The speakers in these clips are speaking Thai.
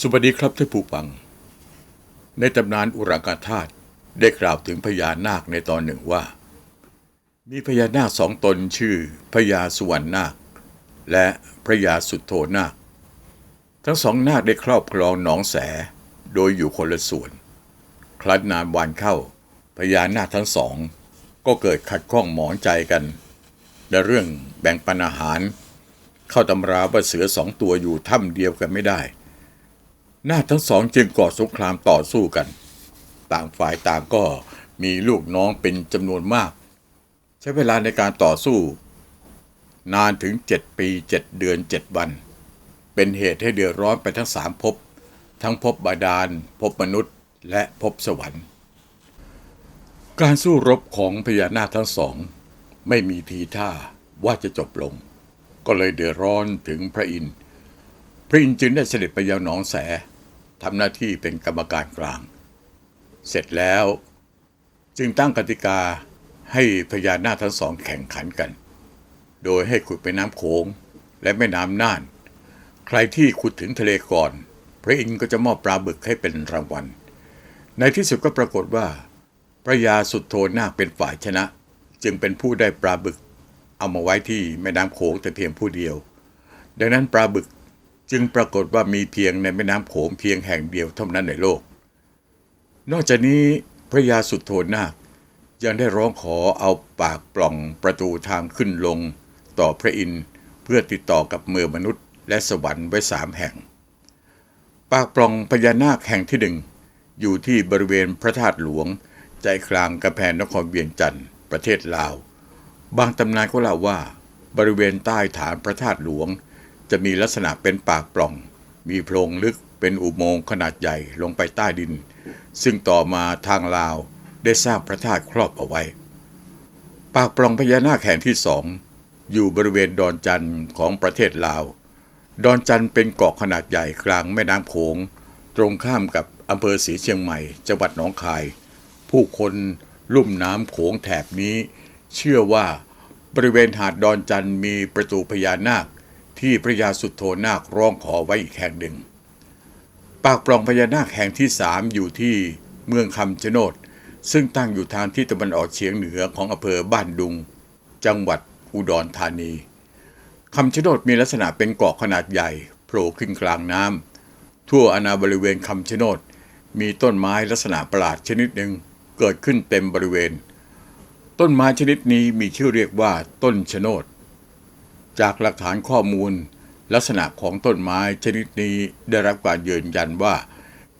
สวัสดีครับท่านผู้ฟัง ในตำนานอุรังกาธาตุได้กล่าวถึงพญานาคในตอนหนึ่งว่า มีพญานาคสองตนชื่อพญาสุวรรณนาค และพระยาสุดโทนาค ทั้งสองนาคได้ครอบครองหนองแสโดยอยู่คนละส่วนคลัดนานวันเข้าพญานาคทั้งสอง ก็เกิดขัดข้องหมองใจกันในเรื่องแบ่งปันอาหาร เข้าตำราว่าเสือสองตัวอยู่ถ้ำเดียวกันไม่ได้ นาทั้งสองจึงก่อสงครามต่อสู้กัน ต่างฝ่ายต่างก็มีลูกน้องเป็นจำนวนมาก ใช้เวลาในการต่อสู้ นานถึงเจ็ดปีเจ็ดเดือนเจ็ดวัน เป็นเหตุให้เดือดร้อนไปทั้งสามภพทั้งภพบาดาลภพมนุษย์และภพสวรรค์ การสู้รบของพญานาคทั้งสอง ไม่มีทีท่าว่าจะจบลง ก็เลยเดือดร้อนถึงพระอินทร์พระอินทร์จึงได้เสด็จไปยังหนองแส ทำหน้าที่เป็นกรรมการกลาง เสร็จแล้วจึงตั้งกติกาให้พญานาคทั้งสองแข่งขันกัน โดยให้ขุดไปน้ำโขงและแม่น้ำน่าน ใครที่ขุดถึงทะเลก่อน พระอินทร์ก็จะมอบปลาบึกให้เป็นรางวัล ในที่สุดก็ปรากฏว่าพระยาสุดโทนาคเป็นฝ่ายชนะ จึงเป็นผู้ได้ปลาบึก เอามาไว้ที่แม่น้ำโขงแต่เพียงผู้เดียว ดังนั้นปลาบึก จึงปรากฏว่ามีเพียงในแม่น้ำโขงเพียงแห่งเดียวเท่านั้นในโลก นอกจากนี้พระยาสุดโทนาคยังได้ร้องขอเอาปากปล่องประตูทางขึ้นลง ต่อพระอินทร์เพื่อติดต่อกับเมืองมนุษย์ และสวรรค์ไว้สามแห่ง ปากปล่องพญานาคแห่งที่หนึ่งอยู่ที่บริเวณพระธาตุหลวง ใจกลางกำแพงนครเวียงจันทร์ประเทศลาว บางตำนานก็เล่าว่า บริเวณใต้ฐานพระธาตุหลวง จะมีลักษณะเป็นปากปล่อง มีโพรงลึกเป็นอุโมงค์ขนาดใหญ่ลงไปใต้ดิน ซึ่งต่อมาทางลาวได้สร้างพระธาตุครอบเอาไว้ ปากปล่องพญานาคแห่งที่สองอยู่บริเวณดอนจันทร์ของประเทศลาว ดอนจันทร์เป็นเกาะขนาดใหญ่กลางแม่น้ำโขง ตรงข้ามกับอำเภอศรีเชียงใหม่ จังหวัดหนองคาย ผู้คนลุ่มน้ำโขงแถบนี้ เชื่อว่าบริเวณหาดดอนจันทร์มีประตูพญานาค ที่พระยาสุโทนาคร้องขอไว้อีกแห่งหนึ่ง ปากปล่องพญานาคแห่งที่สามอยู่ที่เมืองคำชะโนด ซึ่งตั้งอยู่ทางที่ตะวันออกเฉียงเหนือของอำเภอบ้านดุง จังหวัดอุดรธานีคำชะโนดมีลักษณะเป็นเกาะขนาดใหญ่โผล่ขึ้นกลางน้ำทั่วอาณาบริเวณคำชะโนดมีต้นไม้ลักษณะประหลาดชนิดหนึ่งเกิดขึ้นเต็มบริเวณ ต้นไม้ชนิดนี้มีชื่อเรียกว่าต้นชะโนด จากหลักฐานข้อมูล ลักษณะของต้นไม้ชนิดนี้ได้รับการยืนยันว่า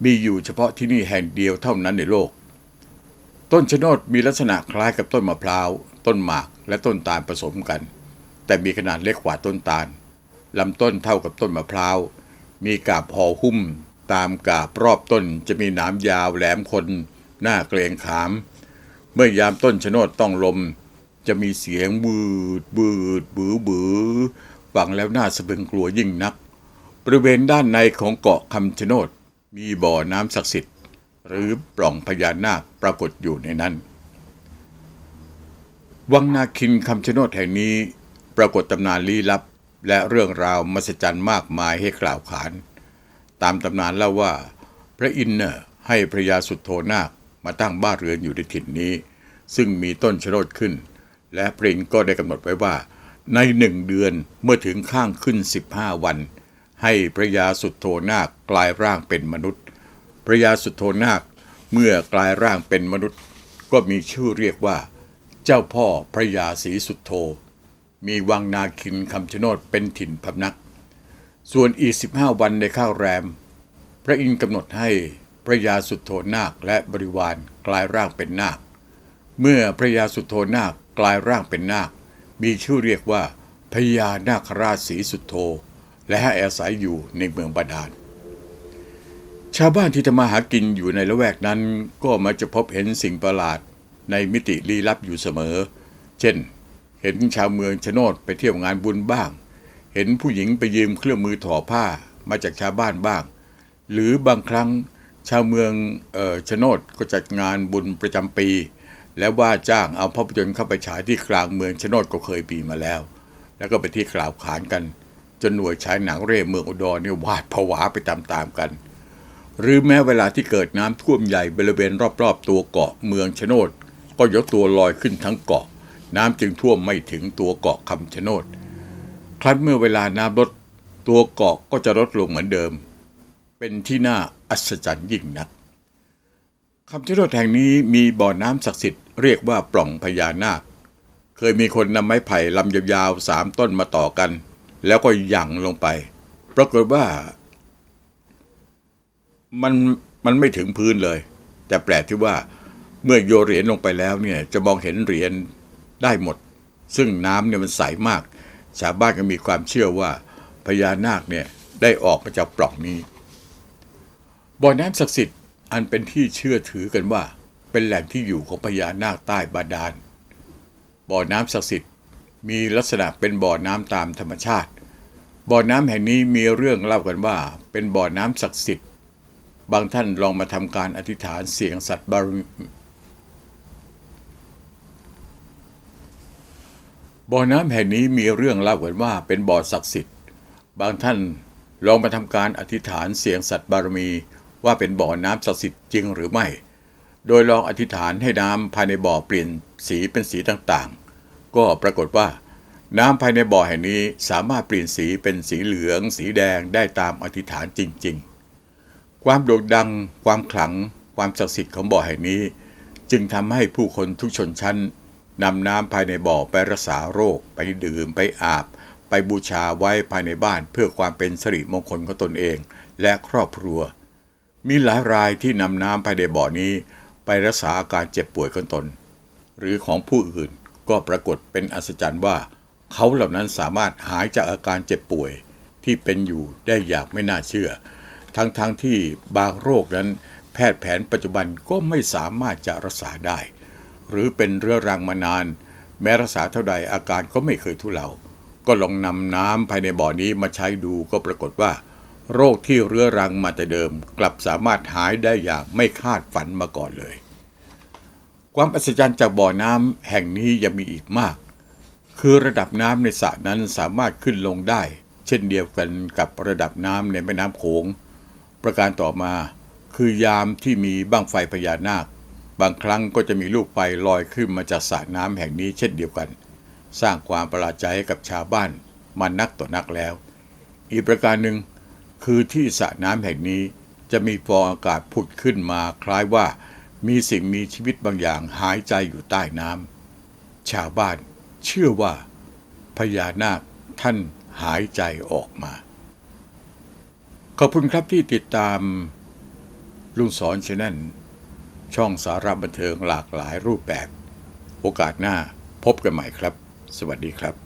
มีอยู่เฉพาะที่นี่แห่งเดียวเท่านั้นในโลก ต้นชะโนดมีลักษณะคล้ายกับต้นมะพร้าว ต้นหมากและต้นตาลผสมกัน แต่มีขนาดเล็กกว่าต้นตาลลำต้นเท่ากับต้นมะพร้าว มีกาบห่อหุ้ม ตามกาบรอบต้นจะมีหนามยาวแหลมคมหน้าเกรงขาม เมื่อยามต้นชะโนดต้องลม จะมีเสียงบืดบืดบือบือฟังแล้วน่าสะพึงกลัวยิ่งนัก บริเวณด้านในของเกาะคำชะโนดมีบ่อน้ำศักดิ์สิทธิ์ หรือปล่องพญานาคปรากฏอยู่ในนั้น วังนาคินคำชะโนดแห่งนี้ปรากฏตำนานลี้ลับ และเรื่องราวมหัศจรรย์มากมายให้กล่าวขาน ตามตำนานเล่าว่า พระอินทร์ให้พระยาสุดโทนาคมาตั้งบ้านเรือนอยู่ในถิ่นนี้ ซึ่งมีต้นชะโนดขึ้น และพระอินก็ได้กำหนดไว้ว่า ในหนึ่งเดือนเมื่อถึงข้างขึ้น 15 วัน ให้พระยาสุดโทนาคกลายร่างเป็นมนุษย์ พระยาสุดโทนาคเมื่อกลายร่างเป็นมนุษย์ ก็มีชื่อเรียกว่า เจ้าพ่อพระยาศรีสุดโท มีวังนาคินคำชะโนดเป็นถิ่นพำนัก ส่วนอีก15 วันในข้าวแรม พระอินทร์กำหนดให้พระยาสุดโทนาคและบริวารกลายร่างเป็นนาค เมื่อพระยาสุดโทนาค กลายร่างเป็นนาค มีชื่อเรียกว่าพญานาคราชสีสุดโท และให้อาศัยอยู่ในเมืองบาดาล ชาวบ้านที่ทำมาหากินอยู่ในละแวกนั้นก็มักจะพบเห็นสิ่งประหลาดในมิติลี้ลับอยู่เสมอ เช่น เห็นชาวเมืองชนดไปเที่ยวงานบุญบ้าง เห็นผู้หญิงไปยืมเครื่องมือถอผ้ามาจากชาวบ้านบ้าง หรือบางครั้งชาวเมืองออชนดก็จัดงานบุญประจำปี แล้วว่าจ้างเอาภาพยนตร์เข้าไปฉายที่กลางเมืองชโนดก็เคยปีมาแล้ว แล้วก็ไปที่กล่าวขานกัน จนหน่วยฉายหนังเร่เมืองอุดรเนี่ยวาดผวาไปตามๆกัน หรือแม้เวลาที่เกิดน้ำท่วมใหญ่บริเวณรอบๆ ตัวเกาะเมืองชโนดก็ยกตัวลอยขึ้นทั้งเกาะ น้ำจึงท่วมไม่ถึงตัวเกาะคำชะโนดครั้นเมื่อเวลาน้ำลดตัวเกาะก็จะลดลงเหมือนเดิม เป็นที่น่าอัศจรรย์ยิ่งนักคำชะโนดแห่งนี้มีบ่อน้ำศักดิ์สิทธิ์ เรียกว่าปล่องพญานาค เคยมีคนนำไม้ไผ่ลำยาวๆสามต้นมาต่อกัน แล้วก็หยั่งลงไป ปรากฏว่า มันมันไม่ถึงพื้นเลย แต่แปลกที่ว่าเมื่อโยเหรียญลงไปแล้วเนี่ยจะมองเห็นเหรียญได้หมด ซึ่งน้ำเนี่ยมันใสมาก ชาวบ้านก็มีความเชื่อว่าพญานาคเนี่ยได้ออกมาจากปล่องนี้บ่อน้ำศักดิ์สิทธิ์อันเป็นที่เชื่อถือกันว่า เป็นแหล่งที่อยู่ของพญานาคใต้บาดาล บ่อน้ำศักดิ์สิทธิ์มีลักษณะเป็นบ่อน้ำตามธรรมชาติ บ่อน้ำแห่งนี้มีเรื่องเล่ากันว่า เป็นบ่อน้ำศักดิ์สิทธิ์ บางท่านลองมาทำการอธิษฐานเสียงสัตว์บารมีบ่อน้ำแห่งนี้มีเรื่องเล่ากันว่าเป็นบ่อศักดิ์สิทธิ์ บางท่านลองมาทำการอธิษฐานเสียงสัตว์บารมีว่าเป็นบ่อน้ำศักดิ์สิทธิ์จริงหรือไม่ โดยลองอธิษฐานให้น้ำภายในบ่อเปลี่ยนสีเป็นสีต่างๆ ก็ปรากฏว่า น้ำภายในบ่อแห่งนี้สามารถเปลี่ยนสีเป็นสีเหลือง สีแดงได้ตามอธิษฐานจริง ๆ ความโด่งดัง ความขลัง ความศักดิ์สิทธิ์ของบ่อแห่งนี้ จึงทำให้ผู้คนทุกชนชั้นนำน้ำภายในบ่อไปรักษาโรค ไปดื่มไปอาบ ไปบูชาไว้ภายในบ้านเพื่อความเป็นสิริมงคลของตนเองและครอบครัว มีหลายรายที่นำน้ำภายในบ่อนี้ ไปรักษาอาการเจ็บป่วยของตน หรือของผู้อื่นก็ปรากฏเป็นอัศจรรย์ว่า เขาเหล่านั้นสามารถหายจากอาการเจ็บป่วยที่เป็นอยู่ได้อย่างไม่น่าเชื่อ ทั้งๆทที่บางโรคนั้น แพทย์แผนปัจจุบันก็ไม่สามารถจะรักษาได้ หรือเป็นเรื้อรังมานาน แม้รักษาเท่าใดอาการก็ไม่เคยทุเลาก็ลองนำน้ำภายในบ่อนี้มาใช้ดูก็ปรากฏว่า โรคที่เรื้อรังมาแต่เดิม กลับสามารถหายได้อย่างไม่คาดฝันมาก่อนเลย ความอัศจรรย์จากบ่อน้ำแห่งนี้ยังมีอีกมาก คือระดับน้ำในสระนั้นสามารถขึ้นลงได้ เช่นเดียวกันกับระดับน้ำในแม่น้ำโขง ประการต่อมา คือยามที่มีบั้งไฟพญานาค บางครั้งก็จะมีลูกไฟลอยขึ้นมาจากสระน้ำแห่งนี้เช่นเดียวกัน สร้างความประหลาดใจให้กับชาวบ้านมานักต่อนักแล้ว อีกประการหนึ่ง คือที่สระน้ำแห่งนี้จะมีฟองอากาศผุดขึ้นมาคล้ายว่า มีสิ่งมีชีวิตบางอย่างหายใจอยู่ใต้น้ำชาวบ้านเชื่อว่าพญานาคท่านหายใจออกมา ขอบคุณครับที่ติดตามลุงสอนชแนลช่องสาระบันเทิงหลากหลายรูปแบบ โอกาสหน้าพบกันใหม่ครับ สวัสดีครับ